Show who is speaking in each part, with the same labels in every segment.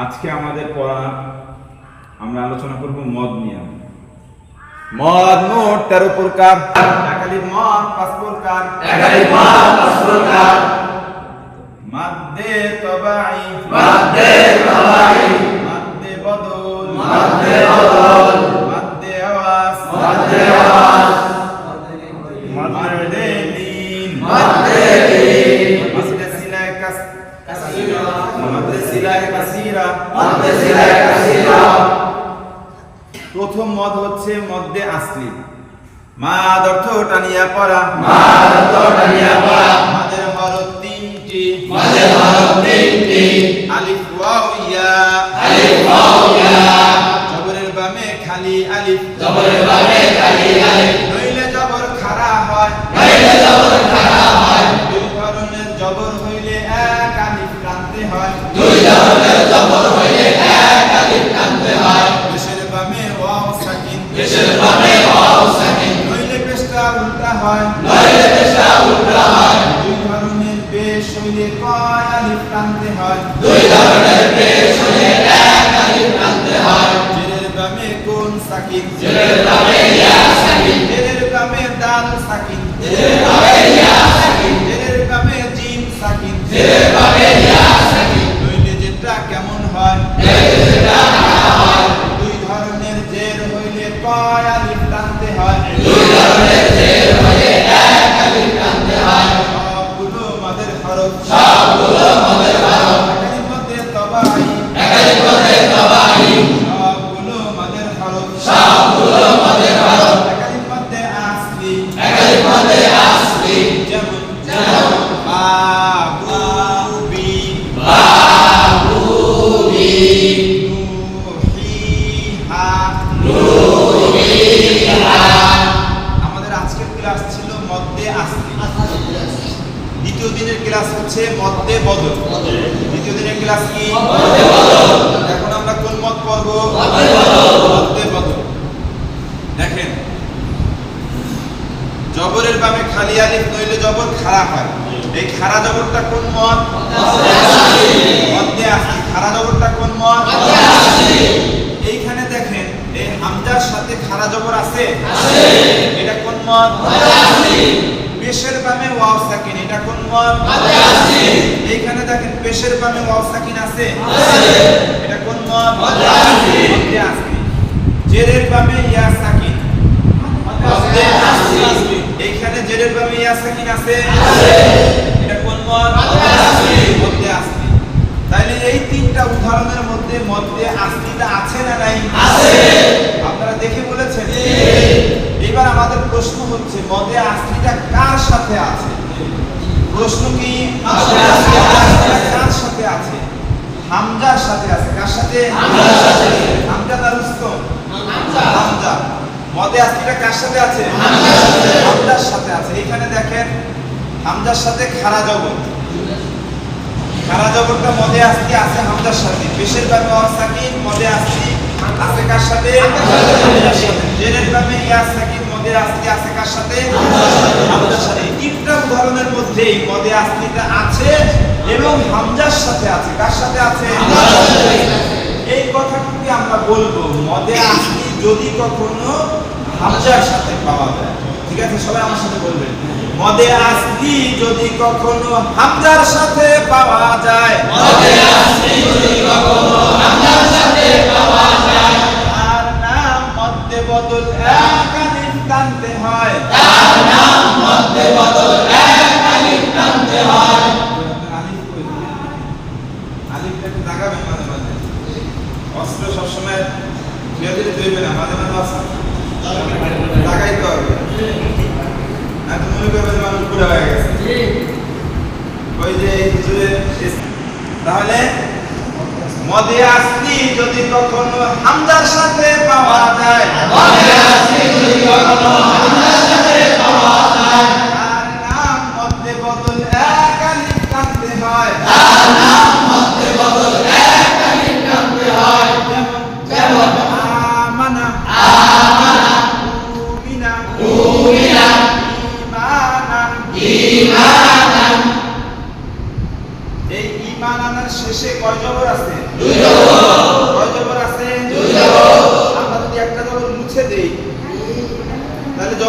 Speaker 1: আজকে আমাদের পড়া আমরা আলোচনা করব মদ নিয়ে।
Speaker 2: মদ মোট তেরো প্রকার।
Speaker 1: একালি মদ পাঁচ প্রকার।
Speaker 3: মদ মত প্রকার।
Speaker 1: মাদ্দে তবাই
Speaker 3: মাদ্দে তবাই
Speaker 1: মাদ্দে বদল।
Speaker 3: মাদ্দে বদল।
Speaker 1: মদ হচ্ছে মদ্দে আসলি। মাদ অর্থ টানিয়া পড়া।
Speaker 3: মাদ তটানিয়া পড়া।
Speaker 1: মাদের হরফ তিনটি।
Speaker 3: মাদে হরফ তিনটি।
Speaker 1: আলিফ ওয়াও ইয়া।
Speaker 3: আলিফ ওয়াও ইয়া।
Speaker 1: জবরের বামে খালি আলিফ।
Speaker 3: জবরের বামে কালি আলিফ।
Speaker 1: নইলে জবর খাড়া হয়।
Speaker 3: নইলে জবর খাড়া হয়।
Speaker 1: দুই ধরনের জবর হইলে এক আলিফ টানতে হয়।
Speaker 3: দুই আলিফ টানতে হয়।
Speaker 1: দুই ধরনের
Speaker 3: এক আলিফ টানতে হয়।
Speaker 1: জেরের বামে কোন সাকিন
Speaker 3: জেরের বামে ইয়া সাকিন
Speaker 1: জেরের বামে দাল সাকিন
Speaker 3: জেরের বামে ইয়া সাকিন
Speaker 1: জেরের বামে জিম সাকিন
Speaker 3: জেরের বামে ইয়া সাকিন
Speaker 1: কেমন হয়?
Speaker 3: হয়?
Speaker 1: দুই ধরনের জের হইলে কয় আলিফ টানতে হয়? হচ্ছে বদল দ্বিতীয় দিনের ক্লাস কি? এখন আমরা কোন মত পড়ব?
Speaker 3: মধ্যে বদল
Speaker 1: দেখেন জবরের বামে খালি আলিফ নইলে জবর খাড়া হয়। এই খাড়া জবরটা কোন মত? মদ্দে আসলি খাড়া জবরটা কোন মত? এইখানে দেখেন এই হামজার সাথে খাড়া জবর আছে? এটা কোন মত? পেশের বামে ওয়াও সাকিন এটা কোন মত এইখানে দেখেন পেশের বামে ওয়াও সাকিন আছে? এটা কোন মত মধ্যে আসলি জেরের বামে ইয়া সাকিন। এইখানে জেরের বামে ইয়া সাকিন আছে? এটা কোন মত মধ্যে আসলি তাইলে এই তিনটা উদাহরণের মধ্যে মধ্যে আসলিটা আছে না নাই? আছে। আপনারা দেখে বলেছেন? এবার আমাদের প্রশ্ন হচ্ছে মদে আসলিটা কার সাথে আছে? প্রশ্ন কি? কার সাথে আছে? হামজার সাথে আছে। কার সাথে? হামজা না রুস্তম হামজা। মদে আসলিটা কার সাথে আছে? হামজার সাথে আছে। এখানে দেখেন হামজার সাথে খারা জবর খারা জবরটা মদে আসলি আছে হামজার সাথে। পেশের বামে অসাকিন মদে আসলি আছে কার সাথে? হামজার সাথে। জেরের বামে ইয়া সাকিন মদে আসলি আছে কার সাথে? হামজার সাথে। এই তিনটা উদাহরণের মধ্যেই মদে আসলিটা আছে এবং হামজার সাথে আছে। কার সাথে আছে? এই কথাটুকু আমরা বলব। মদে আসলি যদি কখনো হামজার সাথে পাওয়া যায়। ঠিক আছে? সবাই আমার সাথে বলবেন মদে আসলি যদি কখনো হামজার সাথে পাওয়া যায়।
Speaker 3: মধ্যে আসলি যদি কখনো হামজার সাথে পাওয়া যায়।
Speaker 1: তার নাম মধ্যে বদল এক আলিফ টানতে হয়।
Speaker 3: তার নাম মধ্যে বদল এক আলিফ টানতে হয়
Speaker 1: সবসময় ধীরে ধীরে মাঝে মাঝে অস্ত্র দাগাইতে হবে। না মনে করবে যে মানুষ হয়ে গেছে। ওই যে এই তাহলে মদে আসলি যদি কখনো হামদার সাথে পাওয়া যায়।
Speaker 3: মদে আসলি যদি কখনো হামদার সাথে পাওয়া যায়।
Speaker 1: তার নাম মধ্যে বদল এক আলিফ কাঁদতে হয়।
Speaker 3: তার নাম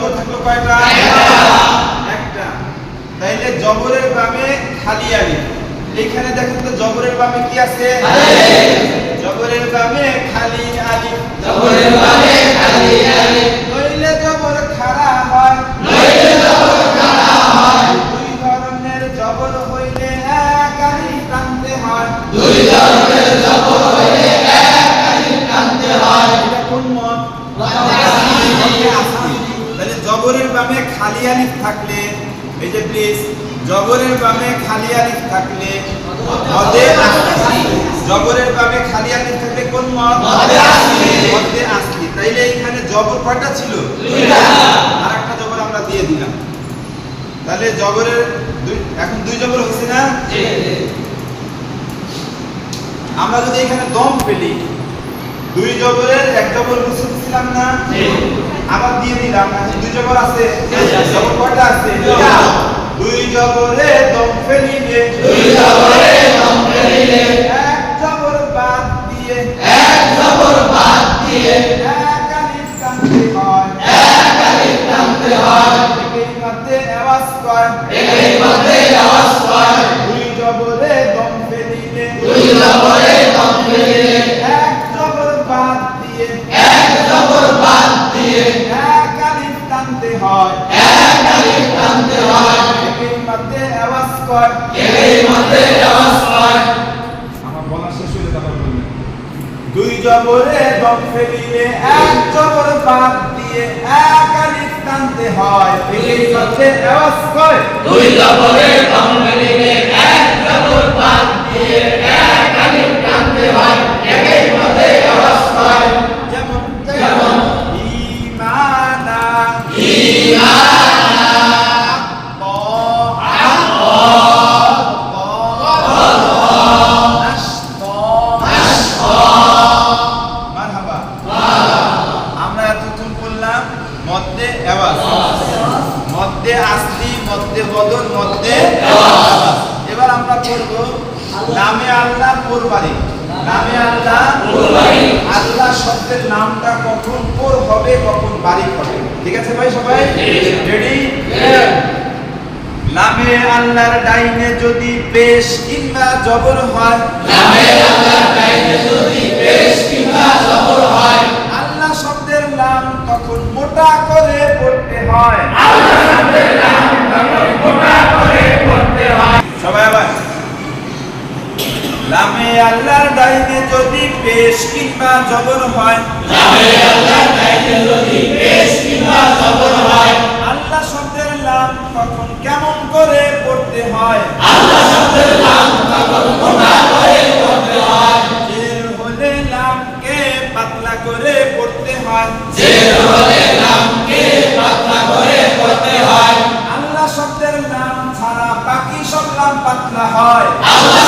Speaker 1: জবর থাকল কয়টা? একটা। তাইলে জবরের বামে খালি আলিফ এখানে দেখেন তো জবরের বামে কি আছে? জবরের বামে খালি আলিফ
Speaker 3: জবরের বামে খালি আলিফ
Speaker 1: খালি আলিফ থাকলে এই যে প্লিজ জবরের বামে খালি আলিফ থাকলে মদে আসলি। জবরের বামে খালি আলিফ থাকলে কোন মত
Speaker 3: মদে।
Speaker 1: মদে আসলি। তাইলে এখানে জবর কয়টা ছিল? আর একটা জবর আমরা দিয়ে দিলাম। তাহলে জবরের দুই এখন দুই জবর হচ্ছে না? আমরা যদি এখানে দম ফেলি দুই জবরের এক জবর মুছে দিছিলাম না? আবার দিয়ে দিলাম। দুই জবর আছে?
Speaker 3: জি, আছে।
Speaker 1: জবর কয়টা আছে? দুই জবরে। দম ফেলিলে।
Speaker 3: দুই জবরে দম ফেলিলে।
Speaker 1: এক জবর বাদ দিয়ে।
Speaker 3: এক জবর বাদ দিয়ে।
Speaker 1: এক আলিফ টানতে হয়।
Speaker 3: এক আলিফ টানতে হয়।
Speaker 1: একেই মধ্যে আওয়াজ কয়।
Speaker 3: একেই মধ্যে আওয়াজ
Speaker 1: দুই জবরে দম ফেলিলে।
Speaker 3: দুই জবরে
Speaker 1: দুই জবরে দম ফেলিয়ে এক জবর বাদ দিয়ে এক আলিফ টানতে হয়। কয়?
Speaker 3: দুই জবরে দম ফেলিলে
Speaker 1: আল্লাহ নামে আল্লাহ আল্লাহ শব্দের নামটা কখন কোর হবে কখন বাড়ি হবে। ঠিক আছে ভাই সবাই? রেডি নামে আল্লাহর ডাইনে যদি পেশ কিংবা জবর হয়।
Speaker 3: নামে আল্লাহ গাইতে যদি পেশ কিংবা জবর হয়।
Speaker 1: আল্লাহ শব্দের নাম তখন মোটা করে পড়তে হয়। সবাই আবার নামে আল্লাহর ডাইনে যদি পেশ কিংবা জবর হয়।
Speaker 3: আল্লাহ
Speaker 1: শব্দের নাম তখন কেমন করে পড়তে হয়?
Speaker 3: আল্লাহ শব্দের তখন মোটা করে পড়তে হয়
Speaker 1: জের হলে পাতলা করে পড়তে হয়
Speaker 3: যে হলে পাতলা করে পড়তে হয়।
Speaker 1: আল্লাহ শব্দের নাম ছাড়া বাকি সব নাম পাতলা হয়।
Speaker 3: আল্লাহ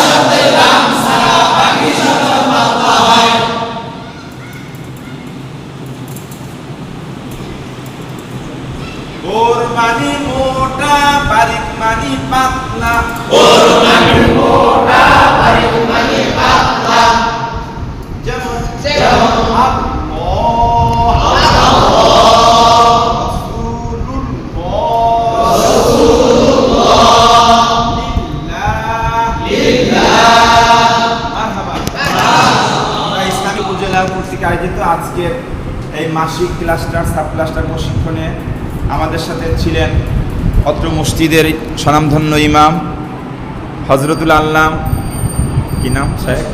Speaker 1: এই ক্লাস্টার সাব ক্লাস্টার প্রশিক্ষণে আমাদের সাথে ছিলেন অত্র মসজিদের স্বনামধন্য ইমাম হজরতুল আল্লাম। কি নাম সাহেব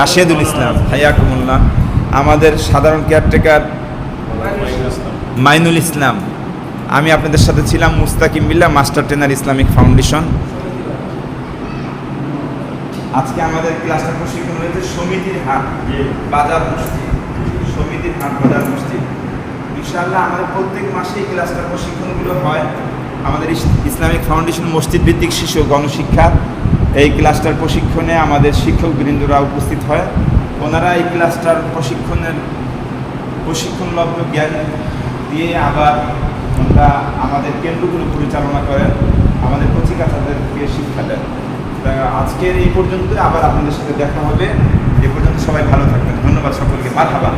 Speaker 4: রাশেদুল ইসলাম।
Speaker 1: হাইয়াকুমুল্লাহ। আমাদের সাধারণ কেয়ারটেকার মাইনুল ইসলাম। আমি আপনাদের সাথে ছিলাম Mustakim Billah master trainer Islamic Foundation. আজকে আমাদের ক্লাসটা প্রশিক্ষণ হয়েছে সমিতির হাট বাজার মসজিদ সমিতির হাট বাজার মসজিদ ইনশাআল্লাহ আমাদের প্রত্যেক মাসে এই ক্লাসটার প্রশিক্ষণগুলো হয়। আমাদের ইসলামিক ফাউন্ডেশন মসজিদ ভিত্তিক শিশু গণশিক্ষা। এই ক্লাসটার প্রশিক্ষণে আমাদের শিক্ষক বৃন্দরা উপস্থিত হয়। ওনারা এই ক্লাসটার প্রশিক্ষণের প্রশিক্ষণলব্ধ জ্ঞান দিয়ে আবার ওনারা আমাদের কেন্দ্রগুলো পরিচালনা করেন, আমাদের কচিকাছাদেরকে শিক্ষা দেন। আজকের এই পর্যন্ত আবার আপনাদের সাথে দেখা হবে। সবাই ভালো থাকবেন। ধন্যবাদ সকলকে। মারহাবা।